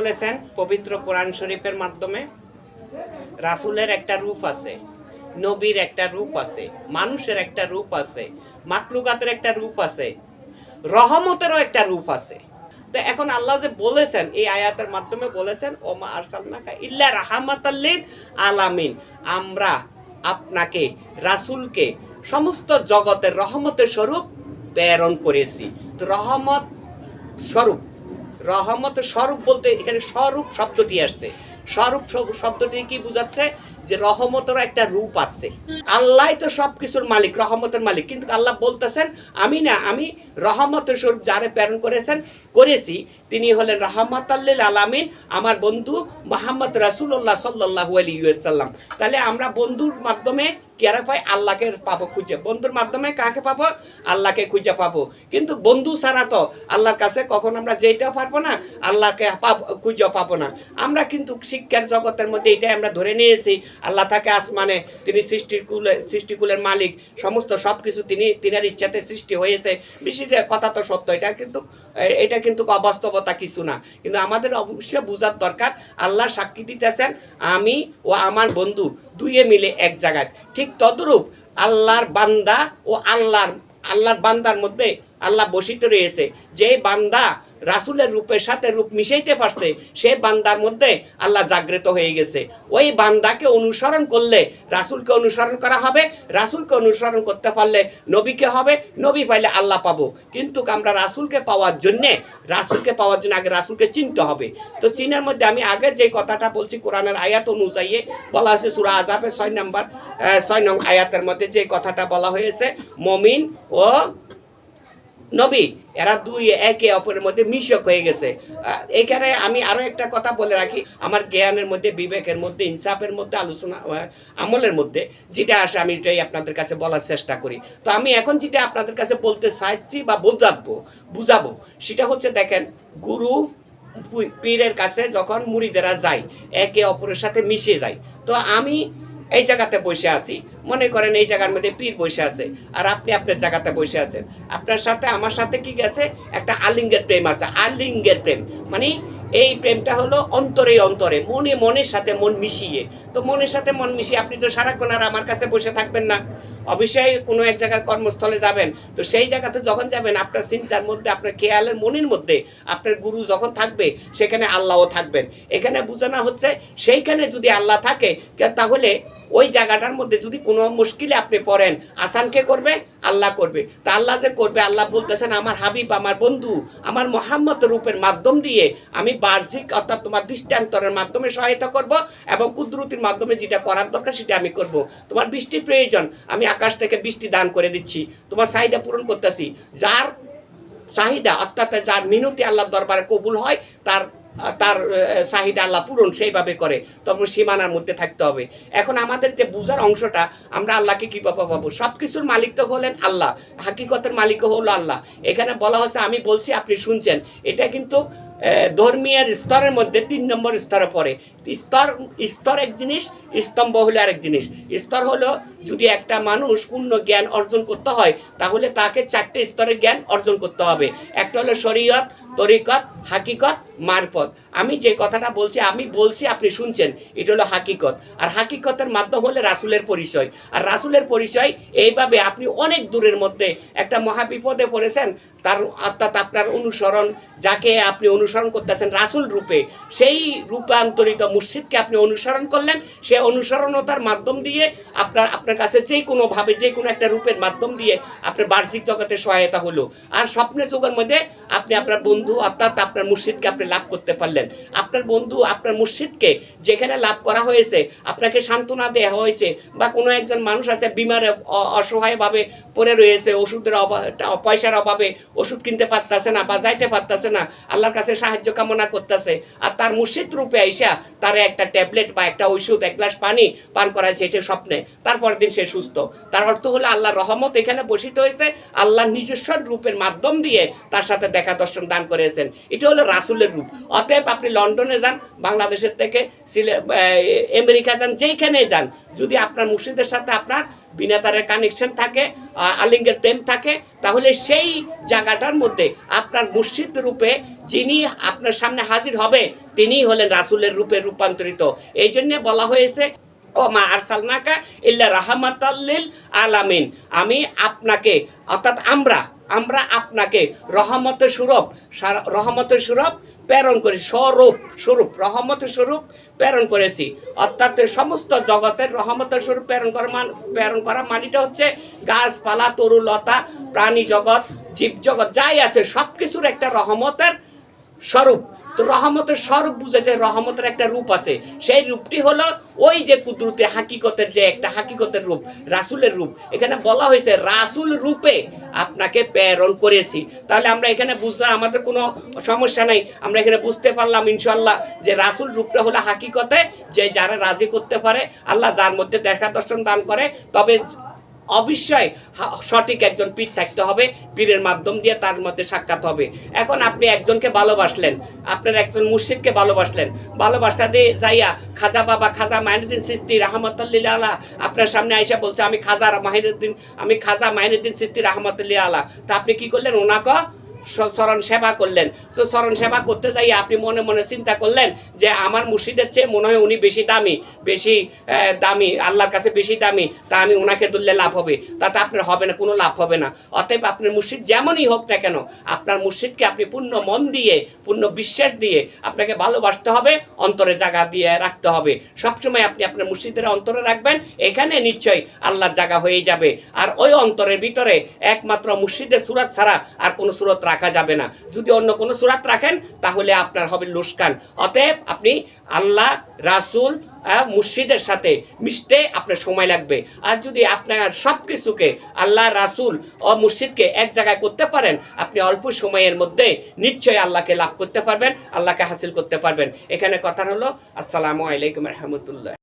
বলেছেন, পবিত্র কোরআন শরীফের মাধ্যমে রাসূলের একটা রূপ আছে, নবীর একটা রূপ আছে, মানুষের একটা রূপ আছে মাকলুকাতের একটা রূপ আছে, রহমতেরও একটা রূপ আছে। তো এখন আল্লাহ যে বলেছেন, এই আয়াতের মাধ্যমে বলেছেন, ওমা আরসালনাকা ইল্লা রাহমাতাল্লিল আলামিন। আমরা আপনাকে, রাসূলকে সমস্ত জগতের রহমতের স্বরূপ প্রেরণ করেছি। তো রহমত স্বরূপ রহমত স্বরূপ বলতে এখানে স্বরূপ শব্দটি আসছে। স্বরূপ শব্দটি কি বোঝাচ্ছে? যে রহমতেরও একটা রূপ আছে। আল্লাহ তো সব কিছুর মালিক, রহমতের মালিক। কিন্তু আল্লাহ বলতেছেন, আমি না, আমি রহমতের স্বরূপ যারে প্রেরণ করেছেন, করেছি, তিনি হলেন রহমত আল্লিল আলামিন, আমার বন্ধু মোহাম্মদ রাসুল্লাহ সাল্লাহ আলী সাল্লাম তাহলে আমরা বন্ধুর মাধ্যমে কেরা পাই, আল্লাহকে পাবো খুঁজে। বন্ধুর মাধ্যমে কাকে পাবো? আল্লাহকে খুঁজে পাবো। কিন্তু বন্ধু ছাড়া তো আল্লাহর কাছে কখন আমরা যেতেও পারব না, আল্লাহকে পাবো খুঁজে পাবো না। আমরা কিন্তু শিক্ষার জগতের মধ্যে এটাই আমরা ধরে নিয়েছি। আল্লাহ থাকে আসমানে, তিনি সৃষ্টির কুলে সৃষ্টিকুলের মালিক। সমস্ত সব কিছু তিনি, তিনার ইচ্ছাতে সৃষ্টি হয়েছে। বেশি কথা তো সত্য, এটা কিন্তু এটা কিন্তু অবাস্তবতা কিছু না। কিন্তু আমাদের অবশ্যই বোঝার দরকার, আল্লাহ সাক্ষী দিতেছেন, আমি ও আমার বন্ধু দুইয়ে মিলে এক জায়গায়। ঠিক তদরূপ আল্লাহর বান্দা ও আল্লাহর আল্লাহর বান্দার মধ্যে আল্লাহ বসিত রয়েছে। যে বান্দা রাসুলের রূপের সাথে রূপ মিশাইতে পারছে, সে বান্দার মধ্যে আল্লাহ জাগ্রত হয়ে গেছে। ওই বান্দাকে অনুসরণ করলে রাসুলকে অনুসরণ করা হবে, রাসুলকে অনুসরণ করতে পারলে নবীকে হবে, নবী পাইলে আল্লাহ পাবো। কিন্তু আমরা রাসুলকে পাওয়ার জন্যে, রাসুলকে পাওয়ার জন্য আগে রাসুলকে চিনতে হবে। তো চীনের মধ্যে আমি আগে যে কথাটা বলছি কোরআনের আয়াত অনুযায়ী বলা হয়েছে, সুরা আজাবের ছয় নম্বর ছয় নং আয়াতের মধ্যে যে কথাটা বলা হয়েছে, মমিন ও নবী, এরা দুই একে অপরের মধ্যে মিশক হয়ে গেছে। এখানে আমি আরও একটা কথা বলে রাখি। আমার জ্ঞানের মধ্যে, বিবেকের মধ্যে, ইনসাফের মধ্যে, আলোচনা আমলের মধ্যে যেটা আসে আমি এটাই আপনাদের কাছে বলার চেষ্টা করি। তো আমি এখন যেটা আপনাদের কাছে বলতে চাইছি বা বোঝাবো, বুঝাবো, সেটা হচ্ছে দেখেন, গুরু পীরের কাছে যখন মুড়িদেরা যায়, একে অপরের সাথে মিশে যায়। তো আমি এই জায়গাতে বসে আছি। মনে করেন এই জায়গার মধ্যে পীর বসে আছে। আর আপনি আপনার জায়গাতে বসে আছেন। আপনার সাথে, আমার সাথে কি গেছে? একটা আলিঙ্গের প্রেম আছে। আলিঙ্গের প্রেম। মানে এই প্রেমটা হলো অন্তরে অন্তরে, মনে মনের সাথে মন মিশিয়ে। তো মনের সাথে মন মিশিয়ে আপনি তো সারাক্ষণ আর আমার কাছে বসে থাকবেন না। অবশ্যই কোনো এক জায়গায় কর্মস্থলে যাবেন। তো সেই জায়গাতে যখন যাবেন, আপনার চিন্তার মধ্যে, আপনার খেয়ালের মনের মধ্যে, আপনার গুরু যখন থাকবে, সেখানে আল্লাহও থাকবেন। এখানে বোঝানো হচ্ছে, সেইখানে যদি আল্লাহ থাকে তাহলে ওই জায়গাটার মধ্যে যদি কোনো মুশকিলে আপনি পড়েন, আসান কে করবে? আল্লাহ করবে। তা আল্লাহ যে করবে, আল্লাহ বলতেছেন, আমার হাবিব, আমার বন্ধু, আমার মোহাম্মদ রূপের মাধ্যম দিয়ে আমি বার্ষিক অর্থাৎ তোমার দৃষ্টান্তরের মাধ্যমে সহায়তা করব এবং কুদরতির মাধ্যমে যেটা করার দরকার সেটা আমি করব। তোমার বৃষ্টির প্রয়োজন, আমি আকাশ থেকে বৃষ্টি দান করে দিচ্ছি। তোমার চাহিদা পূরণ করতেছি। যার চাহিদা, অর্থাৎ যার মিনতি আল্লাহর দরবারে কবুল হয়, তার তার চাহিদা আল্লাহ পূরণ সেইভাবে করে। তবে সীমানার মধ্যে থাকতে হবে। এখন আমাদের যে বুঝার অংশটা, আমরা আল্লাহকে কীভাবে পাবো? সব কিছুর মালিক তো হলেন আল্লাহ। হাকিকতের মালিকও হলো আল্লাহ। এখানে বলা হচ্ছে আমি বলছি, আপনি শুনছেন। এটা কিন্তু ধর্মীয় স্তরের মধ্যে তিন নম্বর স্তরে পড়ে। স্তর স্তর এক জিনিস, স্তম্ভ হলো আরেক জিনিস। স্তর হলো, যদি একটা মানুষ পূর্ণ জ্ঞান অর্জন করতে হয়, তাহলে তাকে চারটে স্তরের জ্ঞান অর্জন করতে হবে। একটা হলো শরীয়ত তরিকত, হাকিকত, মারফত। আমি যে কথাটা বলছি, আমি বলছি, আপনি শুনছেন। এটা হলো হাকিকত। আর হাকিকতের মাধ্যম হলে রাসুলের পরিচয়। আর রাসুলের পরিচয়, এইভাবে আপনি অনেক দূরের মধ্যে একটা মহাবিপদে পড়েছেন, তার অর্থাৎ আপনার অনুসরণ, যাকে আপনি অনুসরণ করতেছেন রাসুল রূপে, সেই রূপান্তরিত মুর্শিদকে আপনি অনুসরণ করলেন। সে অনুসরণতার মাধ্যম দিয়ে আপনার আপনার কাছে যে কোনোভাবে, যে কোনো একটা রূপের মাধ্যম দিয়ে আপনার বাহ্যিক জগতে সহায়তা হলো। আর স্বপ্নের যুগের মধ্যে আপনি আপনার বন্ধু অর্থাৎ আপনার মুর্শিদকে আপনি লাভ করতে পারলেন। আপনার বন্ধু, আপনার মুর্শিদকে যেখানে লাভ করা হয়েছে, আপনাকে সান্ত্বনা দেওয়া হয়েছে বা কোনো একজন মানুষ আছে, বিমারে অসহায়ভাবে পড়ে রয়েছে, ওষুধের অভাব পয়সার অভাবে ওষুধ কিনতে পারতেছে না বা যাইতে পারতেছে না, আল্লাহর কাছে সাহায্য কামনা করতেছে। আর তার মুর্শিদ রূপে আইসা তার একটা ট্যাবলেট বা একটা ওষুধ এক গ্লাস পানি পান করাছে এটা স্বপ্নে। তারপর দিন সে সুস্থ। তার অর্থ হলো আল্লাহর রহমত এখানে বসিত হয়েছে, আল্লাহর নিজস্ব রূপের মাধ্যম দিয়ে তার সাথে দেখা দর্শন দান করেছেন। এটা হলো রাসুলের রূপ। অতএব আপনি লন্ডনে যান, বাংলাদেশের থেকে আমেরিকা যান যেইখানে যান, যদি আপনার মুর্শিদের সাথে আপনার বিনা তারের কানেকশন থাকে আলিঙ্গের প্রেম থাকে, তাহলে সেই জায়গাটার মধ্যে আপনার মুর্শিদ রূপে যিনি আপনার সামনে হাজির হবে তিনিই হলেন রাসূলের রূপে রূপান্তরিত। এই জন্যে বলা হয়েছে, ও মা আরসালনাকা ইল্লা রাহমাতাল্লিল আলামিন। আমি আপনাকে, অর্থাৎ আমরা আমরা আপনাকে রহমতের স্বরূপ সারা- রহমতের স্বরূপ প্রেরণ করে, স্বরূপ স্বরূপ, রহমতের স্বরূপ প্রেরণ করেছি। অর্থাৎ সমস্ত জগতের রহমতের স্বরূপ প্রেরণ করা মান, প্রেরণ করা মানিটা হচ্ছে গাছপালা তরুলতা প্রাণী জগৎ, জীব জগৎ, যাই আছে সব কিছুর একটা রহমতের স্বরূপ। তো রহমতের স্বরূপ বুঝেছে রহমতের একটা রূপ আছে। সেই রূপটি হলো ওই যে কুদরতে হাকিকতের যে একটা হাকিকতের রূপ, রাসূলের রূপ। এখানে বলা হয়েছে, রাসূল রূপে আপনাকে প্রেরণ করেছি। তাহলে আমরা এখানে বুঝতে, আমাদের কোনো সমস্যা নাই। আমরা এখানে বুঝতে পারলাম ইনশাল্লাহ যে রাসূল রূপটা হলো হাকিকতে, যে যারা রাজি করতে পারে, আল্লাহ যার মধ্যে দেখা দর্শন দান করে, তবে অবশ্যই সঠিক একজন পীর থাকতে হবে, পীরের মাধ্যম দিয়ে তার মধ্যে সাক্ষাৎ হবে। এখন আপনি একজনকে ভালোবাসলেন, আপনার একজন মুর্শিদকে ভালোবাসলেন, ভালোবাসা দিয়ে যাইয়া খাজা বাবা, খাজা মাহিনুদ্দিন সিস্তি, রহমতুল্লিল আলা, আপনার সামনে আইসা বলছে, আমি খাজা মাহিনুদ্দিন, আমি খাজা মাহিনুদ্দিন সিস্তি, রহমতুল্লিল আলা। তা আপনি কি করলেন? ওনাকে স্মরণ সেবা করলেন। তো স্মরণ সেবা করতে যাই আপনি মনে মনে চিন্তা করলেন যে আমার মুর্শিদের চেয়ে মনে হয় উনি বেশি দামি বেশি দামি, আল্লাহর কাছে বেশি দামি, তা আমি ওনাকে তুললে লাভ হবে। তাতে আপনার হবে না, কোনো লাভ হবে না। অতএব আপনার মুর্শিদ যেমনই হোক না কেন, আপনার মুর্শিদকে আপনি পূর্ণ মন দিয়ে, পূর্ণ বিশ্বাস দিয়ে আপনাকে ভালোবাসতে হবে, অন্তরে জায়গা দিয়ে রাখতে হবে। সবসময় আপনি আপনার মুর্শিদের অন্তরে রাখবেন, এখানে নিশ্চয়ই আল্লাহর জায়গা হয়ে যাবে। আর ওই অন্তরের ভিতরে একমাত্র মুর্শিদের সুরাত ছাড়া আর কোনো সুরত রাখা যাবে না। যদি অন্য কোনো সুরাত রাখেন, তাহলে আপনার হবে লুস্কান। অতএব আপনি আল্লাহ, রাসূল মুর্শিদের সাথে মিশতে আপনার সময় লাগবে। আর যদি আপনার সব কিছুকে আল্লাহ, রাসূল ও মুর্শিদকে এক জায়গায় করতে পারেন, আপনি অল্প সময়ের মধ্যে নিশ্চয়ই আল্লাহকে লাভ করতে পারবেন, আল্লাহকে হাসিল করতে পারবেন। এখানে কথা হলো, আসসালামু আলাইকুম রহমতুল্লাহ।